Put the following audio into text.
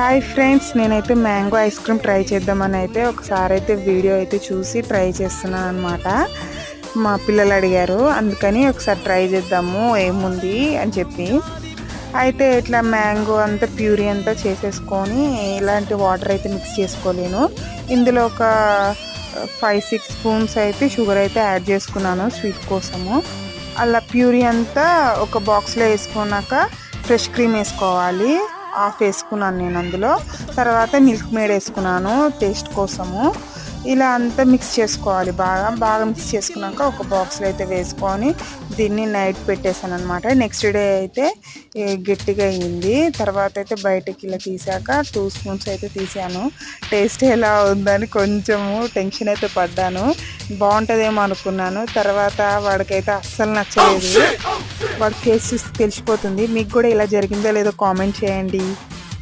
Hi friends నేనైతే mango ice cream try చేద్దామని అయితే ఒకసారి అయితే వీడియో అయితే చూసి ట్రై చేస్తున్నాను అనమాట మా పిల్లలు అడిగారు అందుకని ఒకసారి ట్రై చేద్దాము ఏముంది అని చెప్పి. అయితే ఇట్లా మ్యాంగో అంతా ప్యూరీ అంతా చేసేసుకొని ఇలాంటి వాటర్ అయితే మిక్స్ చేసుకోలేను. ఇందులో ఒక ఫైవ్ సిక్స్ స్పూన్స్ అయితే షుగర్ అయితే యాడ్ చేసుకున్నాను స్వీట్ కోసము. అలా ప్యూరీ అంతా ఒక బాక్స్లో వేసుకున్నాక ఫ్రెష్ క్రీమ్ వేసుకోవాలి. హాఫ్ వేసుకున్నాను నేను అందులో. తర్వాత మిల్క్ మేడ్ వేసుకున్నాను టేస్ట్ కోసము. ఇలా అంతా మిక్స్ చేసుకోవాలి. బాగా బాగా మిక్స్ చేసుకున్నాక ఒక బాక్స్లో అయితే వేసుకొని దీన్ని నైట్ పెట్టేశాను అనమాట నెక్స్ట్ డే అయితే గట్టిగా అయింది. తర్వాత అయితే బయటకి ఇలా తీసాక టూ స్పూన్స్ అయితే తీసాను. టేస్ట్ ఎలా ఉందని కొంచెము టెన్షన్ అయితే పడ్డాను. బాగుంటుందేమో అనుకున్నాను. తర్వాత వాడికైతే అస్సలు నచ్చలేదు. Oh, వర్క్ ఫేస్ తెలిసిపోతుంది. మీకు కూడా ఇలా జరిగిందో? లేదో కామెంట్ చేయండి.